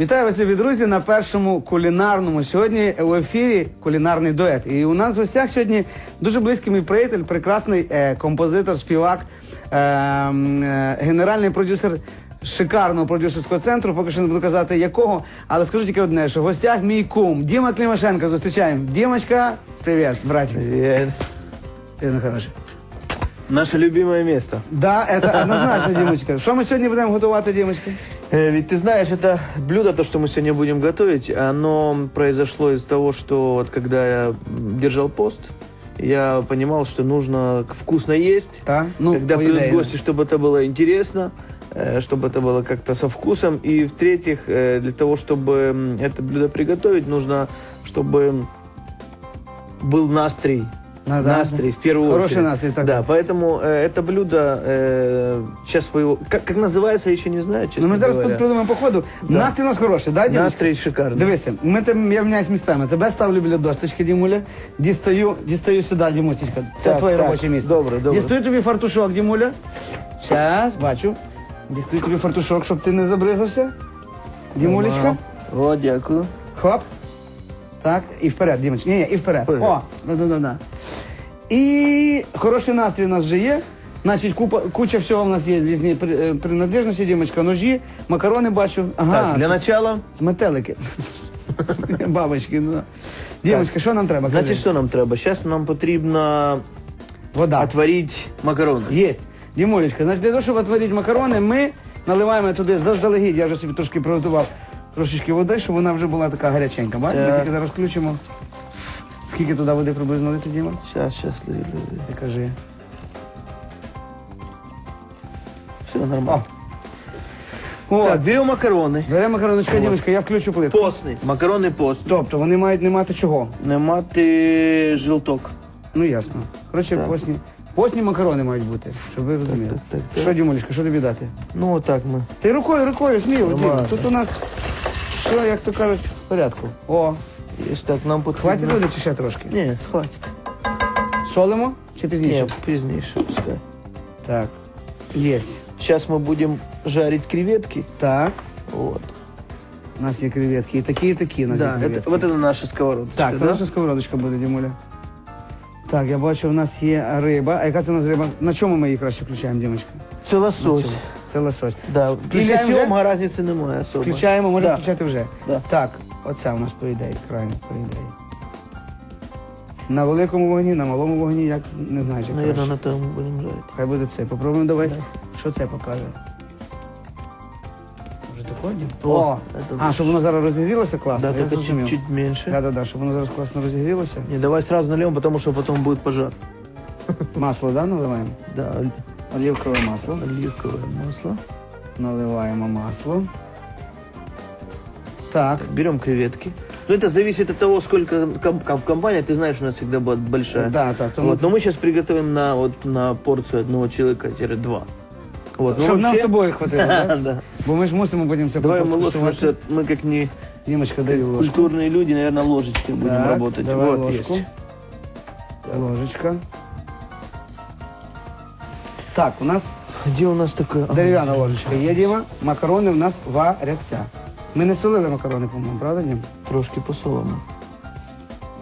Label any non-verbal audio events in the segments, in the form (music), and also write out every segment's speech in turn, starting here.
Вітаю вас, любі друзі, на першому кулінарному. Сьогодні в ефірі кулінарний дует. І у нас в гостях сьогодні дуже близький мій приятель, прекрасний е, композитор, співак, е, е, генеральний продюсер шикарного продюсерського центру. Поки що не буду казати якого, але скажу тільки одне, що в гостях мій кум Діма Климашенко. Зустрічаємо. Дімочка, привіт, братик. Привет. Привіт, хороший. Наше любимое место. Да, це однозначно, Дімочка. Що ми сьогодні будемо готувати, Дімочка? Э, Ведь ты знаешь, это блюдо, то, что мы сегодня будем готовить, оно произошло из того, что вот когда я держал пост, я понимал, что нужно вкусно есть, Та? Ну, когда придут гости, чтобы это было интересно, э, чтобы это было как-то со вкусом. И в-третьих, э, для того, чтобы это блюдо приготовить, нужно, чтобы был настрой. Ну, да. настрой, в первую Хороший очередь. настрой, так. Да, поэтому э, это блюдо э, сейчас вы его... Как, как называется, я еще не знаю, честно Ну, ми зараз говоря. придумаємо по ходу. Настрій у нас хороший, да, Дімочка? Настрой шикарный. Дивися, ми там я міняюсь містами. Тебе ставлю біля досточки, Дімуля. Дістаю, дістаю сюди, Дімусечка. Це Так, твоє так. робоче місце. Добре, добре. Дістаю тобі фартушок, Дімуля. Щас, бачу. Дістаю тобі фартушок, щоб ти не забризався. Дімулечка. О, дякую. Хоп. Так, і вперед, Дімочка. Ні, ні, і вперед. О, да-да-да. І хороший настрій у нас вже є. Значить, купа, куча всього в нас є різні при- е, принадлежності, Дімочка, ножі, макарони бачу. Ага, так, для це- начала, це метелики. (laughs) Бабочки, ну. Дімочка, що нам треба? значить, Кажи. що нам треба? Зараз нам потрібно Вода. отварити макарони. Єсть. Дімулечка, значить, для того, щоб отварити макарони, ми наливаємо туди заздалегідь, я вже собі трошки приготував трошечки води, щоб вона вже була така гаряченька. Бачиш, ми Так. тільки зараз включимо. Скільки туди води приблизно лити, Діма? Зараз, зараз. Ти кажи. Все нормально. О, Так, беремо макарони. беремо макароночка, Дімочка, я включу плитку. Постний. Макарони постні. Тобто вони мають не мати чого. Не мати жилток. Ну ясно. Коротше, постні. Постні макарони мають бути, щоб ви розуміли. так, так, так. Що, Дімулечка, що тобі дати? Ну, отак ми. Ти рукою, рукою, сміло. Нормально. Тут у нас все, як то кажуть, в порядку. О, Єсть так, нам потрібно. хватить води чи ще трошки? Ні, хватить. Солимо чи пізніше? Ні, пізніше. пускай. Так. Єсть. Сейчас мы будем жарить креветки. Так. Вот. У нас є креветки. І такі, і такі у нас Да, є это, креветки. вот это наша сковородочка. Так, це да? наша сковородочка буде, Дімуля. Так, я бачу, у нас є риба. А яка це у нас риба? На чому ми її краще включаємо, Дімочка? Це лосось. Це лосось. Да, Включаємо вже? сьомга разниці немає особо. Включаємо, можемо Да. включати вже. Да. Так, оця у нас по ідеї, крайне, по ідеї. На великому вогні, на малому вогні, як не знаю, як Наверное, краще. на тому будемо жарити. Хай буде це. Попробуємо давай. Да. Що це покаже? Може доходимо? О, О! це А, дуже. щоб воно зараз розігрілося класно. Да, я только зрозумів. чуть-чуть меньше. Да, да, да, щоб воно зараз класно розігрілося. Не, давай сразу нальем, потому что потом будет пожар. Масло, да, наливаємо? Да, Оливкове масло. оливковое масло. Наливаємо масло. Так. Берем креветки. Ну, это зависит от того, сколько ком- ком- компания, ты знаешь, у нас всегда будет большая. Да, так. Тому, Вот, но мы сейчас приготовим на, вот, на порцию одного человека-два. Вот, ну, щоб нам вообще- з тобою хватило, так? (laughs) да. Бо ми ж мусимо потім це Давай мы ложку, потому покуштувати. что мы как не Дімочка, даю ложку. культурные люди, наверное, ложечкой будем Так, работать. давай вот ложку. есть. Ложечка. Так, у нас Где у нас такая? Ага. дерев'яна ложечка є, Діма. Макарони в нас варяться. Ми не солили макарони, по-моєму, правда, Дім? Трошки посолимо.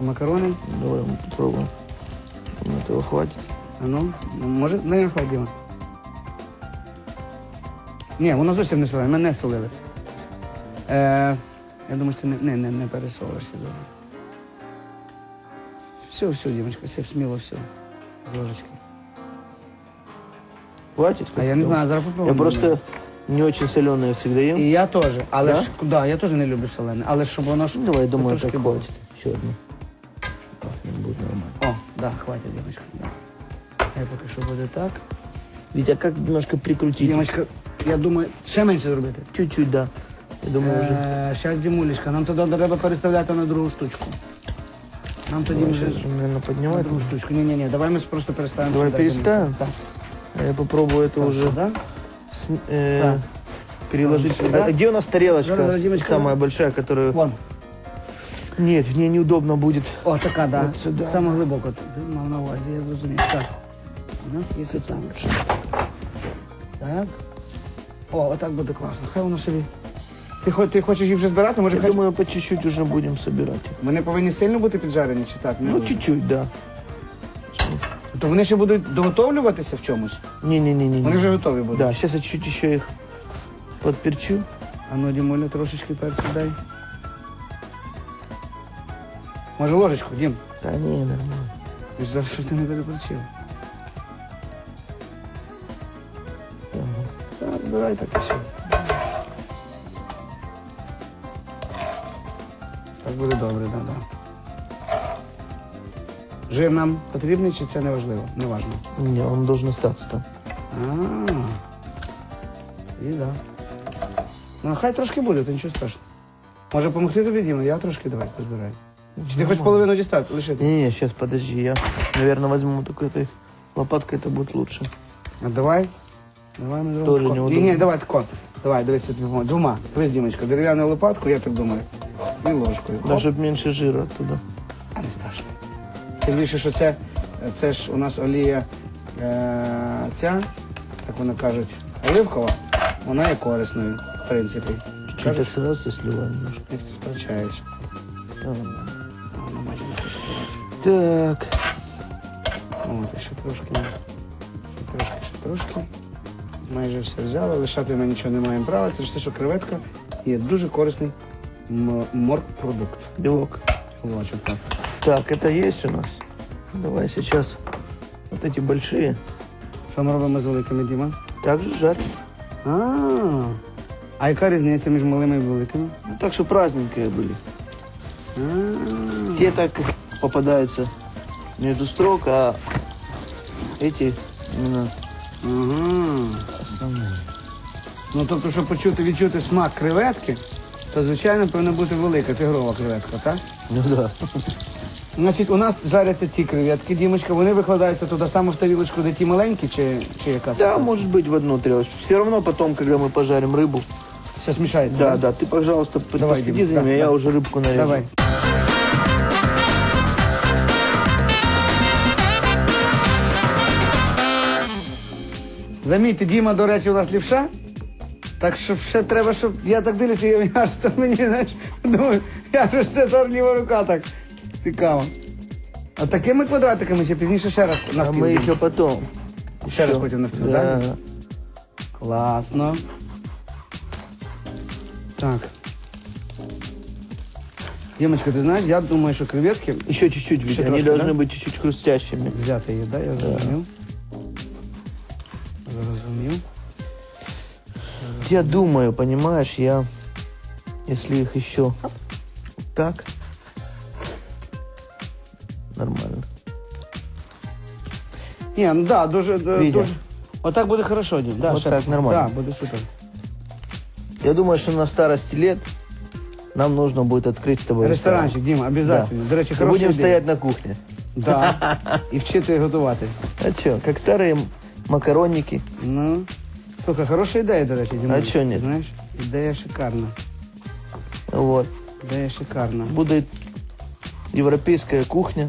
Макарони. Давай мы попробуем. Нам Этого хватит. А ну, ну, може, не Діма. Ні, воно зовсім не солили, ми не солили. Е, я думаю, що ти не, не, не, не пересолишся добре. Все, все, Дімочка, все сміло, все. З ложечки. Хватит? А я не знаю, зараз Я просто не очень соленые всегда ем. І я теж, але Да? ж да, я теж не люблю солене, але щоб воно ж Ну, давай, я думаю, так було. хватит. Еще одну. Пахнет будет нормально. О, да, хватить, Дімочка. Да. Хай поки що буде так. Витя, как немножко прикрутить? Дімочка, я думаю, ще менше зробити. Чуть-чуть, да. Я думаю, уже. Щас, Дімулечка, нам тоді треба переставляти на другу штучку. Нам тоді вже сейчас, наверное, на поднимать. другу штучку. Ні, ні, ні, давай ми просто переставимо. Давай сюди, переставим? Дімочка. Так. А Я попробую это Так, уже сюди. с- э, Так. переложить. Сюда. А где у нас тарелочка? Димочка. Самая большая, которую... Вон. Нет, в ней неудобно будет. О, така, да. От сюди. Саме глибоко. Мав на увазі, я зрозумів. Так. У нас є тут там. Так. О, отак буде класно. Хай воно собі Ти, хо- ти хочеш їх вже збирати? Може, Я хай... думаю, по чуть-чуть уже будем собирать. Вони повинні сильно бути піджарені чи так? Ну, чуть-чуть, да. То вони ще будуть доготовлюватися в чомусь? Не-не-не-не. Вони вже готові будуть. Да, сейчас я чуть еще их подперчу. А ну, Дімуля, трошечки перцю дай. Може ложечку, Дім? Да не, нормально. Ти ж зараз що ти не переключив. Так, збирай так і все. Так буде добре, так, да, так. Жир нам потрібний чи це не важливо? Не важливо. Не, он должен остаться там. А, і да. Ну, хай трошки буде, то нічого страшного. Може допомогти тобі, Діма? Я трошки давай позбираю. Чи ти хочеш половину дістати? Лишити? Не-не, сейчас, подожди, я, наверное, возьму только этой лопаткой, это будет лучше. А давай. Давай ми зробимо. Тоже тако. неудобно. Ні, ні, давай тако. Давай, дивись тут двома. Двома. Дивись, Дімочка, дерев'яну лопатку, я так думаю. І ложкою. Да, Оп. чтобы меньше жира оттуда. А не страшно. Тим більше, що це, це ж у нас олія е, ця, так вони кажуть, оливкова, вона є корисною, в принципі. Кажуть, так сразу сливаем немножко. не сперечаюсь. Да, нормально. А вона майже не хоче. Так, От, ще трошки, ще трошки, ще трошки. Майже все взяли, лишати ми нічого не маємо права, це ж те, що креветка є дуже корисний моркпродукт. белок. Лочок, так. Так, это есть у нас. Давай сейчас вот эти большие Що ми робимо з великими Діма? также жарим. А, а яка різниця між малими і великими? Ну, так что праздненькие были. А, Те так попадаются между строк, а эти именно ага. основные. Ну тобто, щоб почути, відчути смак креветки, то звичайно повинна бути велика тигрова креветка, так? Ну да. (laughs) Значить, у нас жаряться ці креветки, Дімочка, вони викладаються туди саме в тарілочку, де ті маленькі, чи, чи яка? Да, может быть в одну тарелочку. Все равно потом, когда мы пожарим рыбу. Все смішається. Да, так? да, ты, пожалуйста, п- Давай, последи Дим, за ними, да, а я да. уже рыбку нарежу. Давай. Замітьте, Діма, до речі, у нас лівша. Так що ще треба, щоб. Я так дивлюся, я аж то мені, знаєш, думаю, я ж ще то ліва рука так. Цікаво. А такими квадратиками ще пізніше ще раз А навпіл. мы Дім. еще потом. Ще раз Всё. потім навпіл, Да. так? Класно. Так. Дімочка, ти знаєш, я думаю, що креветки Еще чуть-чуть, ведь Еще они трошки, должны да? быть чуть-чуть хрустящими. взяти її, да? Я зрозумів. Зрозумів. Я думаю, понимаешь, я, если их еще так, Ні, ну да, дуже, е, Вітя. дуже. Отак буде хорошо, Дім. Да, От ще- так нормально. Да, буде супер. Я думаю, что на старости лет нам нужно будет открыть с тобой Ресторанчик, Діма, обов'язково. Да. До речі, И хороша будем ідея. стоять на кухне. Да. (laughs) І вчити готувати. А что, как старые м- макаронники. Ну, слухай, хороша ідея, до речі, Діма. А чо ні? Знаєш, ідея шикарна. Вот. Ідея шикарна. Будет европейская кухня.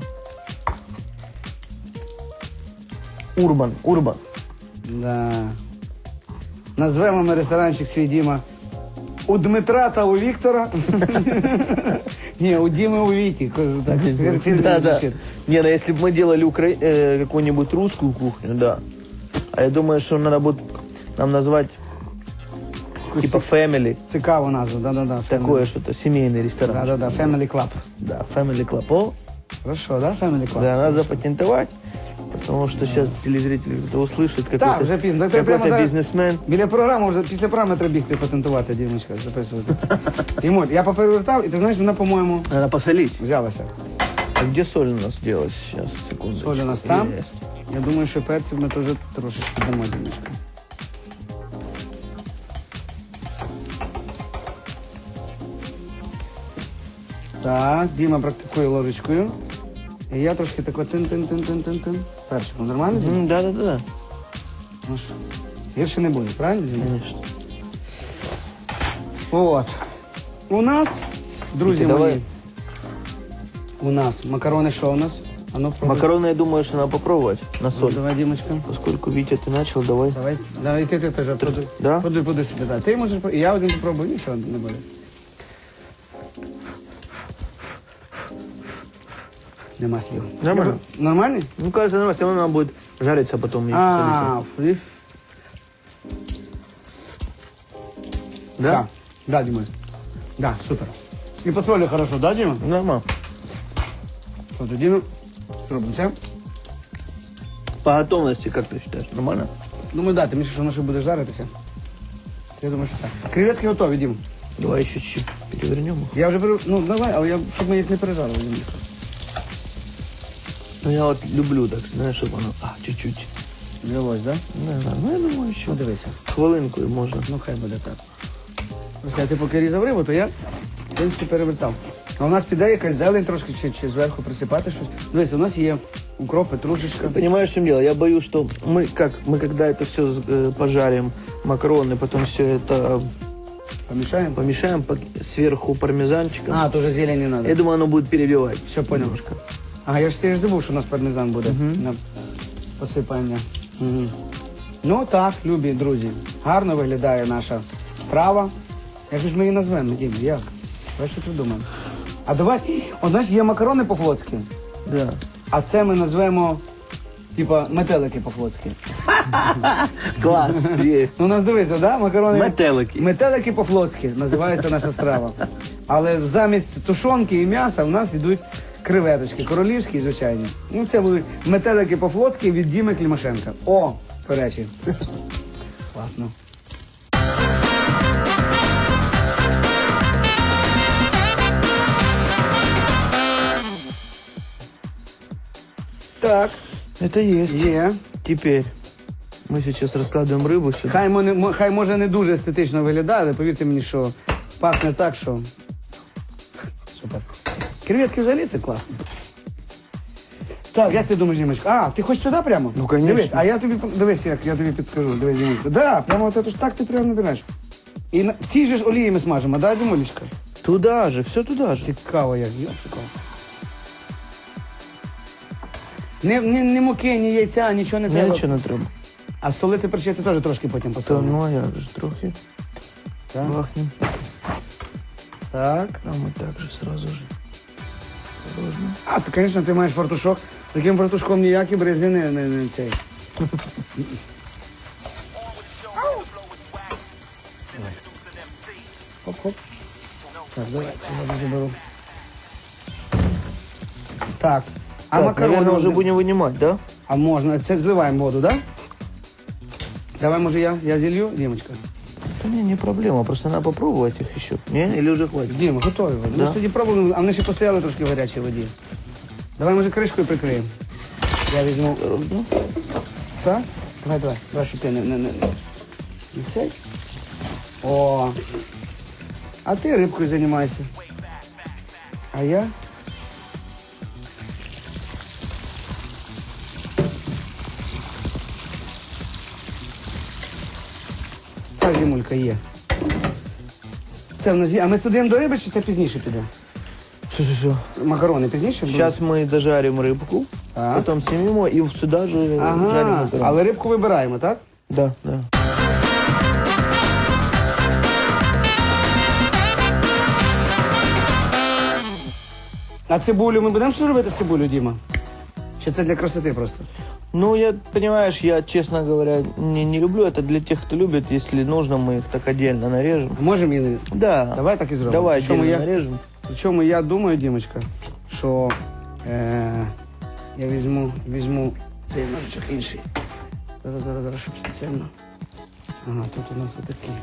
Урбан, Урбан. Да. Назвемо ми ресторанчик свій Діма. У Дмитра та у Віктора. (laughs) Ні, у Діми у Віті. кажу Так, фір- фірмовий Да, да. звучить. Не, ну если бы мы делали укра- э, какую-нибудь русскую кухню, да. А я думаю, что надо будет нам назвать типа family. Цікава назва, да-да-да. Такое что-то, семейный ресторан. Да-да-да, Family Club. Да, family club. О, Хорошо, да, Family Club? да, надо запатентовать. Потому что сейчас телезрители это услышат, какой-то, Так, вже пізно. Так, треба прямо зараз- бизнесмен. Біля програми, вже після програми треба бігти патентувати, Дімочка, записувати. (laughs) Тимоль, я поперевертав, і ти знаєш, вона, по-моєму, Надо посолить. взялася. А где соль у нас делась сейчас? Секундочку. Соль у нас там. Есть. Я думаю, що перців ми теж трошечки дамо, Дімочка. Так, Діма практикує ложечкою. І я трошки тако тин-тин-тин-тин-тин-тин. Перчиком. Нормально, Діма? М, Да-да-да, Ну що, гірше не буде, правильно, Діма? конечно. От. У нас, друзі мої, давай. у нас макарони що у нас? А ну, пробуй. Макароны, я думаю, что надо попробовать на Ну, соль. давай, Дімочка. Поскольку, Витя, ты начал, давай. Давай, давай, ти, ти теж подуй. Да? Подуй, подуй да. Ти можеш, по- і я один попробую, нічого не буде. Нема слів. Нормально. Нормальний? Ну, кажется, нормально. Все равно она будет жариться а потом. и А, фрі. солиться. Да? Да? Да, Діма. Да, супер. І по солі хорошо, да, Діма? Нормально. Що тоді ми зробимо це? По готовности, как ты считаешь, нормально? Думаю, да, ти мені що воно ще буде жаритися. Я думаю, що так. Креветки готові, Дім. Давай еще чуть-чуть перевернем их. Я вже беру, ну давай, але я, щоб ми їх не пережарили. Дім. Ну, я вот люблю так, знаешь, чтобы оно... А, чуть-чуть. Взялось, да? Не знаю, ну, я думаю, еще Ну, дивися. хвилинку и можно. Ну, хай буде так. Просто я ти поки різав рибу, то я, в принципі, перевертав. А у нас піде якась зелень трошки, чи, чи зверху присипати щось. Дивись, у нас є укроп, петрушечка. Понимаешь, в чем дело? Я боюсь, что мы, как, мы когда это все пожарим, макароны, потом все это Помішаємо? помешаем по- сверху пармезанчиком, А, то вже зелень не я треба. думаю, оно будет перебивать. Все, понял. Немножко. Ага, я ж ти ж забув, що у нас пармезан буде на посипання. Угу. Ну так, любі друзі. Гарно виглядає наша страва. Як же ж ми її назвемо, Дім? Як? Давай що придумаємо. А давай, от знаєш, є макарони по-флотськи, Да. а це ми назвемо, типа, метелики по-флотськи. Класс, есть. Ну, у нас дивися, да? Макарони. Метелики. Метелики по-флотськи називається наша страва. Але замість тушонки і м'яса у нас йдуть креветочки, королівські, звичайні. Ну, це будуть метелики по-флотськи від Діми Клімашенка. О, до речі. (laughs) Класно. Так, Это есть. є. Теперь мы сейчас раскладываем рыбу сюда. Хай, мо- мо- хай може не дуже естетично виглядає, але повірте мені, що пахне так, що. Супер. Креветки взагалі це класно. Так, як ти думаєш, Дімочка? А, ти хочеш сюди прямо? Ну, конечно. Дивись, а я тобі дивись, як я тобі підскажу. Дивись, Дімочка. Да, прямо от це ж так ти прямо набираєш. І на всі ж олії ми смажимо, да, Дімулечка? Туда же, все туда же. Цікаво, як йопчико. Не, не, не муки, ні яйця, нічого не треба. Ничего не треба. А солити перчити теж трошки потім посолимо. ну а як же трохи Так. бахнем. так. А мы также сразу же. Осторожно. А, то, звісно, ти маєш фартушок. З таким фартушком ніякі бризни не, не, не цей. Хоп-хоп. Так, давай, я заберу. Так. А так, макарони наверное, уже будем вынимать, да? А можна. Це зливаємо воду, так? Да? Давай, може, я, я зілью, Дімочка. Не, не проблема, просто надо попробовать их еще. Не? Или уже хватит? Дім, готові. Ми Да. ж тоді пробували, а вони ще постояли трошки в гарячій воді. Давай, може, кришкою прикриємо. Я візьму. Ну, Так? Давай, давай. Давай, щоб ти не, не, не, не цей. О. А ти рибкою займайся. А я? Так, Дімулька, є. Це в нас є. А ми сидимо до риби, чи це пізніше піде? Что, что, что? Макарони пізніше будуть? Сейчас мы дожарим рыбку, Так. потом снимем его и сюда же жарим Ага, макароны. але рибку вибираємо, так? Да, да. А цибулю ми будемо що робити з цибулю, Діма? Чи це для красоти просто? Ну, я, понимаешь, я, честно говоря, не, не люблю это для тех, кто любит. Если нужно, мы их так отдельно нарежем. Можемо її? Да. Давай так і зробимо. Давай Причому отдельно я, нарежем. причому я думаю, Дімочка, що е, я візьму, візьму цей ножичок інший. Зараз, зараз, зараз, щоб спеціально. Ага, тут у нас отакі.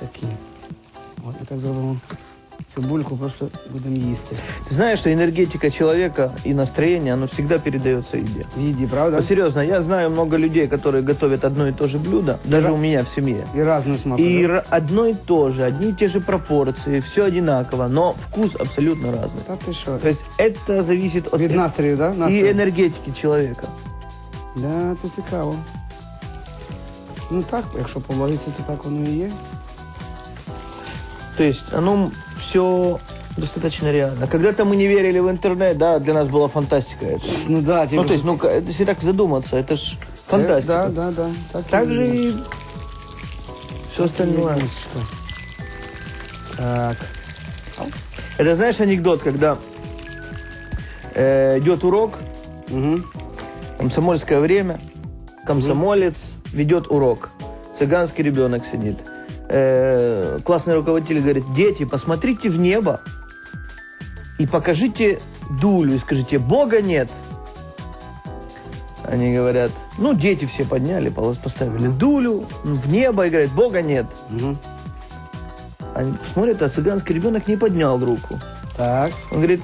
Такі. От і так зробимо. Цибульку просто будемо їсти. Ты знаешь, что энергетика человека и настроение, оно всегда передается еде. В їді, правда? Вот серьезно, я знаю много людей, которые готовят одно и то же блюдо, даже Да. у меня в семье. І разний смак. И да? р- одно и то же, одни и те же пропорции, все одинаково, но вкус абсолютно разный. Та ти що? То есть это зависит от Від настрою, так? Да? и Настрою. энергетики человека. Да, це цікаво. Ну так, якщо по логіці, то так воно і є. То есть оно все Достаточно реально. Когда-то мы не верили в интернет, да, для нас была фантастика это. Ну да, Ну, то есть, ну, ка- если так задуматься, это ж фантастика. Да, да, да. Так, Так же и все остальное. Димочка. Так. Это знаешь анекдот, когда э, идет урок, Угу. комсомольское время, комсомолец ведет урок, цыганский ребенок сидит. Э, классный руководитель говорит, дети, посмотрите в небо и покажите дулю, и скажите, Бога нет. Они говорят, ну, дети все подняли, поставили дулю в небо и говорят, Бога нет. Угу. Они смотрят, а цыганский ребенок не поднял руку. Так. Он говорит,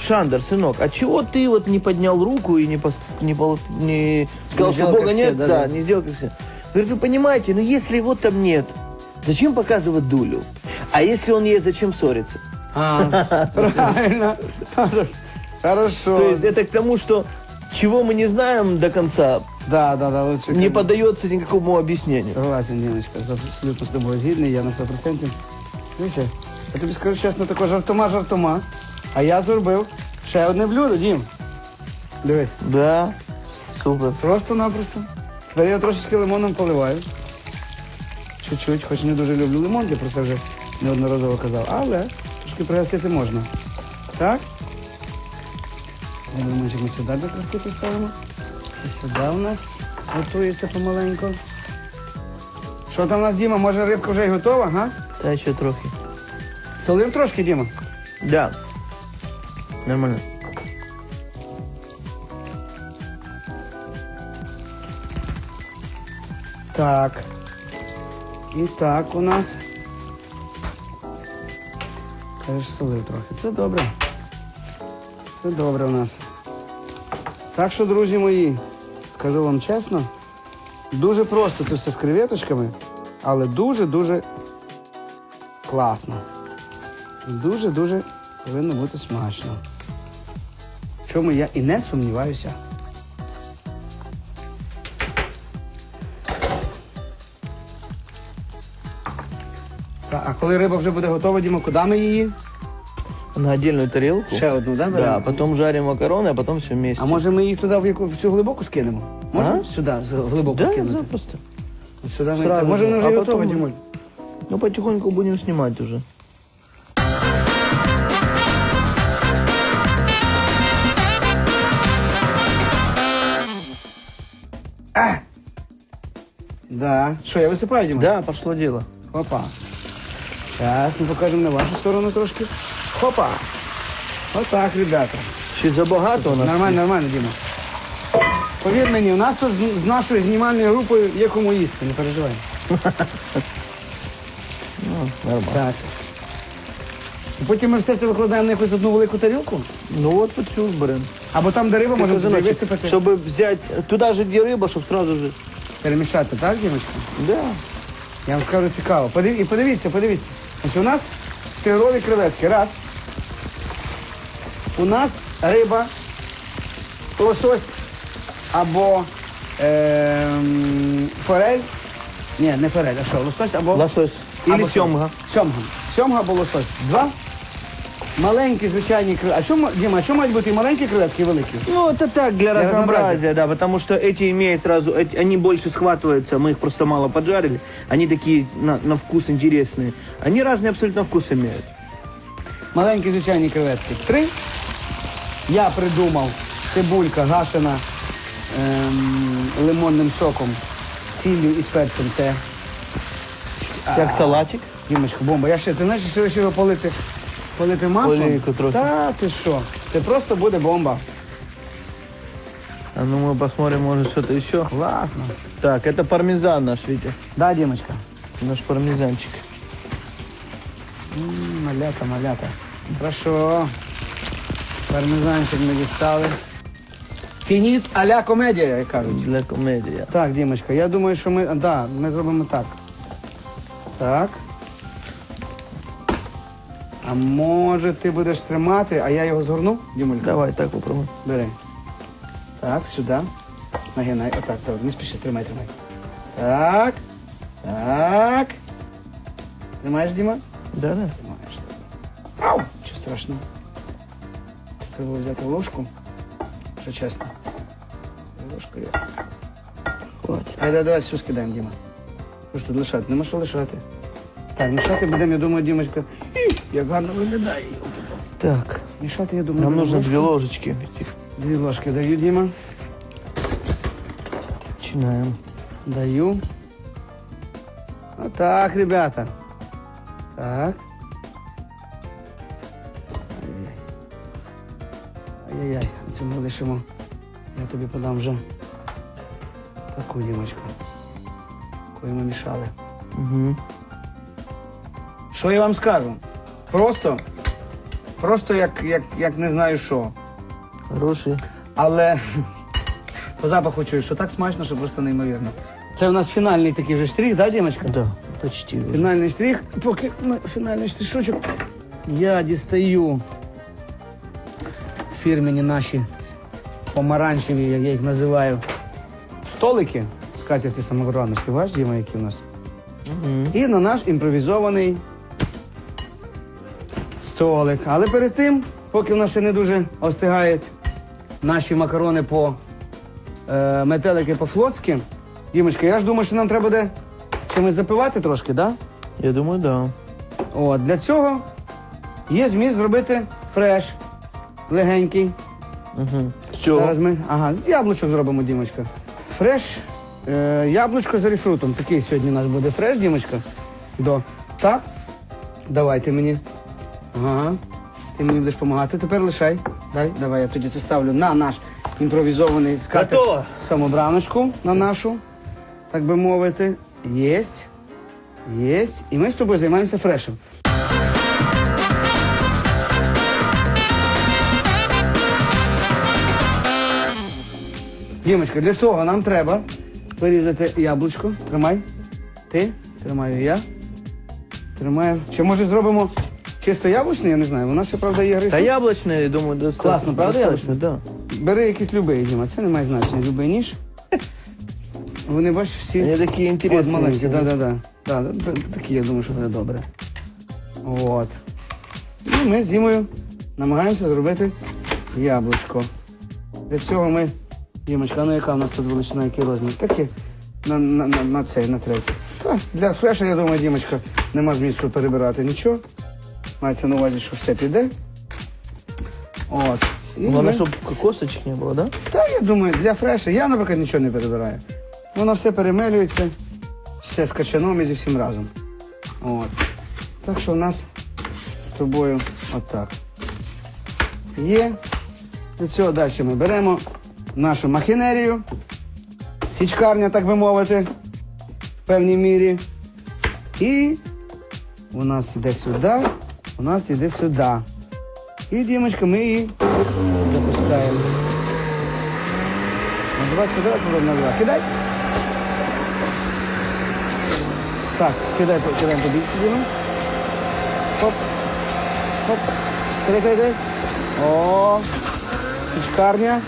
Шандер, сынок, а чего ты вот не поднял руку и не, пос- не, пол- не сказал, Не что Бога нет? все, да, да, да. не сделал как все. Говорит, вы понимаете, ну если его там нет, зачем показывать дулю? А если он есть, зачем ссориться? А, (laughs) правильно. Хорошо. То есть это к тому, что чего мы не знаем до конца, Да, да, да, лучше. не как бы- поддается никакому объяснению. Согласен, Діночка, абсолютно з тобою згідний, я на 100%. Дивіться, я тобі скажу чесно, тако жартома-жартома. А я зробив ще одне блюдо, Дім. Дивись, Да, супер. просто-напросто. Тепер я трошечки лимоном поливаю. Чуть-чуть, хоч не дуже люблю лимон, я про це вже неодноразово казав, але трошки пригасити можна. Так? Лимончик ми сюди до краси поставимо. Це сюди у нас готується помаленьку. Що там у нас, Діма? Може рибка вже й готова, га? Та ще трохи. Солив трошки, Діма? Да. Нормально. Так. І так у нас. Кажеш, солив трохи. Це добре. Це добре у нас. Так що, друзі мої, скажу вам чесно, дуже просто це все з креветочками, але дуже-дуже класно. Дуже-дуже повинно бути смачно. В чому я і не сумніваюся. А коли риба вже буде готова, Діма, куди ми її? На отдельную тарелку. Ще одну, да, беремо? Да, потом жарим макароны, а потом все вместе. А може ми її туди в, яку, в цю глибоку скинемо? Можемо А? сюди з- глибоку Да, скинути? запросто. Ось Сюди ми Сразу може же. вона вже А готова, потом- Дімуль? Ну, потихоньку будем снимать уже. Да. Що, я висипаю, Діма? Да, пошло дело. Хопа. Зараз ми покажемо на вашу сторону трошки. Хопа. Отак, ребята. Чуть забагато у нас. Нормально, нормально, Діма. Повір мені, у нас тут з, з нашою знімальною групою є кому їсти, не переживай. (laughs) Ну, нормально. Так. І Потім ми все це викладаємо на якусь одну велику тарілку. Ну вот вот всю берем. Або там, де риба, можемо туди висипати. чтобы взять туда же, где рыба, чтобы сразу же. Перемішати, так, Дімочка? Да. Я вам скажу цікаво. Подив... І подивіться, подивіться. Ось у нас тигрові креветки. Раз. У нас риба, лосось або ем, форель. Ні, не форель, а що, лосось або. Лосось. або Или семга. Сьомга. Сьомга або лосось. Два. Маленькі, звичайні креветки. А що, ма- Діма, а що мають бути і маленькі креветки, і великі? Ну, это так, для, Для разнообразия, разнообразия. да, потому что эти имеют сразу, эти- они больше схватываются, мы их просто мало поджарили, они такие на, на вкус интересные. Они разные абсолютно вкус имеют. Маленькі звичайні креветки. Три. Я придумав цибулька гашена ем, лимонним соком, сіллю і з перцем. Це Как салатик. Дімочка, бомба. Я ще, ти знаєш, що вирішив його полити, полити маслом? Олійку трохи. Та ти що? Це просто буде бомба. А ну мы посмотрим, может что-то еще. Класно. Так, это пармезан наш, Витя. Да, Дімочка? Наш пармезанчик. М, Малята, малята. Хорошо. Пармезанчик ми дістали. Фініт а-ля комедія, як кажуть. Для комедии. Так, Дімочка, я думаю, що ми. Да, ми зробимо так. Так. А може ти будеш тримати, а я його згорну? Дімулька, Давай, так попробуем. бери. Так, сюди. Нагинай. Отак, добре, не спіши, тримай, тримай. Так. Так. Тримаєш, Діма? Да, да. Тримаєш. Ау! Чисто страшного. Треба взяти ложку. Що чесно. Ложкою. Хватит. Ай, давай, давай, все скидаємо, Діма. Що ж тут лишати? Нема що лишати. Так, мішати будемо, я думаю, Дімочка. Як гарно виглядає. Так, Мішати, я думаю, нам нужно две ложечки. Дві ложки даю, Діма. Начинаем. Даю. Отак, ребята. Так. Ай-яй. Ай-яй-яй, ми лишимо. Я тобі подам вже таку дімочку, яку ми мішали. Угу. Що я вам скажу? Просто, просто як, як, як не знаю що. Хороший. Але (laughs) по запаху чую, що так смачно, що просто неймовірно. Це у нас фінальний такий вже штрих, да, Дімочка? Да, почти. уже. Фінальний штрих. Поки ми фінальний штришочок. Я дістаю фірмені наші помаранчеві, як я їх називаю, столики. Скатерті самограночки. Бачиш, Діма, які у нас? І на наш імпровізований столик. Але перед тим, поки в нас ще не дуже остигають наші макарони по е, метелики по-флотськи, Дімочка, я ж думаю, що нам треба буде чимось запивати трошки, так? Да? Я думаю, да. От, для цього є зміст зробити фреш легенький. Угу. Все. Зараз ми. Ага, з яблучок зробимо, Дімочка. Фреш. Е, яблучко з рефрутом. Такий сьогодні у нас буде фреш, Дімочка. До. Так. Давайте мені. Ага. Ти мені будеш допомагати. Тепер лишай. Дай, давай, я тоді це ставлю на наш імпровізований скатер. Готово. Самобраночку на нашу, так би мовити. Єсть. Єсть. І ми з тобою займаємося фрешем. Дімочка, для того нам треба вирізати яблучко. Тримай. Ти, тримаю я. Тримаю. Чи може зробимо чисто яблучне, я не знаю. У нас ще правда є Да грейпфрут. яблочный, я думаю, достаточно. Классно, правда, Достаточно, да. Бери якийсь любий, Діма, це не має значення. Любий ніж. Вони бачиш всі. Они такие От маленькі, да. Да, да, такі, я думаю, що буде добре. От. І ми з Дімою намагаємося зробити яблучко. Для цього ми. Дімочка, ну яка у нас тут величина, який розмір? Такі на, на, на, на цей, на третій. Та, для фреша, я думаю, Дімочка, нема змісту перебирати нічого. Мається на увазі, що все піде. От. І Главное, ми- чтобы косточек не было, да? та я думаю, для фреша я, наприклад, нічого не перебираю. Воно все перемелюється, все з качаном і зі всім разом. От. Так що в нас з тобою отак. Є. До цього далі ми беремо нашу махінерію, січкарня, так би мовити, в певній мірі. І у нас іде сюди, у нас іде сюди. І, Дімочка, ми її запускаємо. Давай сюди, туди на два. Кидай. Так, кидай, кидаємо тобі сюди. Хоп. Хоп. Кидай, кидай, кидай. О, січкарня.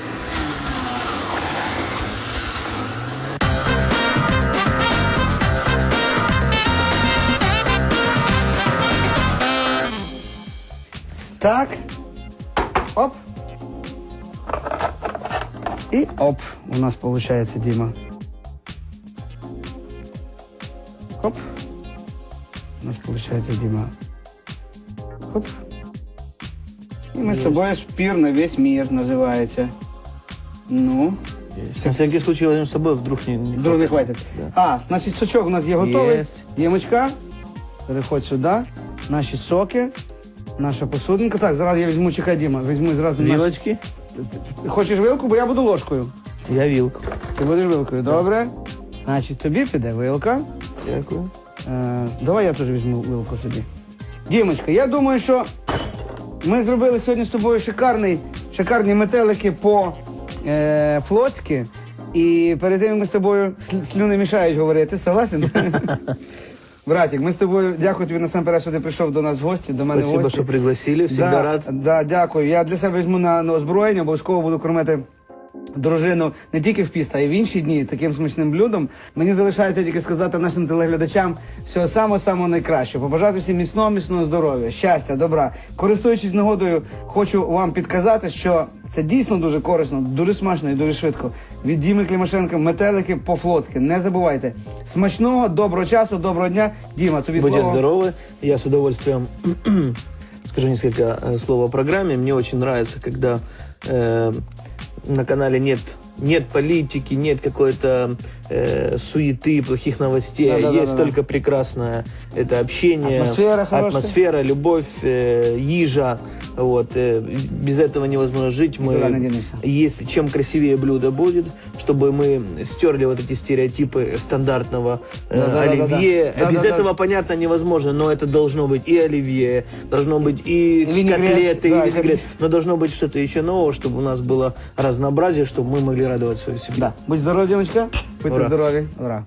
Так. Оп. І оп, у нас виходить, Діма. Хоп. У нас виходить, Діма. Хоп. І ми з тобою спір на весь мір називається. Ну, Есть. На всякий случай возьмем с собой, вдруг не... не вдруг не хватить. А, значить, сочок у нас є готовий. Єсть. Дімочка, переходь сюди. Наші соки, наша посудинка. Так, зараз я візьму, чекай, Діма, візьму зразу наш-? Хочеш вилку, бо я буду ложкою. Я вилку. Ти будеш вилкою, добре? Значить, тобі піде вилка. Дякую. Е, давай я теж візьму вилку собі. Дімочка, я думаю, що ми зробили сьогодні з тобою шикарний, шикарні метелики по е, флотськи. І перед тим як ми з тобою сл- слюни мішають говорити, согласен? (laughs) Братик, ми з тобою дякую тобі насамперед, що ти прийшов до нас в гості, до мене в Спасибо, гості. что пригласили. Всегда да, рад. Да, дякую. Я для себе візьму на, на озброєння, обов'язково буду кормити дружину не тільки в піст, а й в інші дні таким смачним блюдом. Мені залишається тільки сказати нашим телеглядачам всього самого самого найкращого. Побажати всім міцного, міцного здоров'я, щастя, добра. Користуючись нагодою, хочу вам підказати, що це дійсно дуже корисно, дуже смачно і дуже швидко. Від Діми Клімашенка метелики по-флотськи. Не забувайте. Смачного, доброго часу, доброго дня. Діма, тобі Будьте слово. здоровы. Я с удовольствием (clears throat) скажу несколько э, слов о программе. Мне очень нравится, когда э, на канале нет нет политики, нет какой-то э, суеты, плохих новостей. Да-да-да-да-да. Есть только прекрасное это общение, Атмосфера хорошая. атмосфера, любовь, э, ежа. Вот, э, без этого невозможно жить. Мы, если чем красивее блюдо будет, чтобы мы стерли вот эти стереотипы стандартного э, Да-да-да-да-да. оливье. Да-да-да. Без этого понятно невозможно, но это должно быть и оливье, должно быть и, винегрет, котлеты, да, и винегрет. Но должно быть что-то еще нового, чтобы у нас было разнообразие, чтобы мы могли радовать свою семью. Да. Будь здоров, дівчинка. Будьте Ура. здорові. Ура.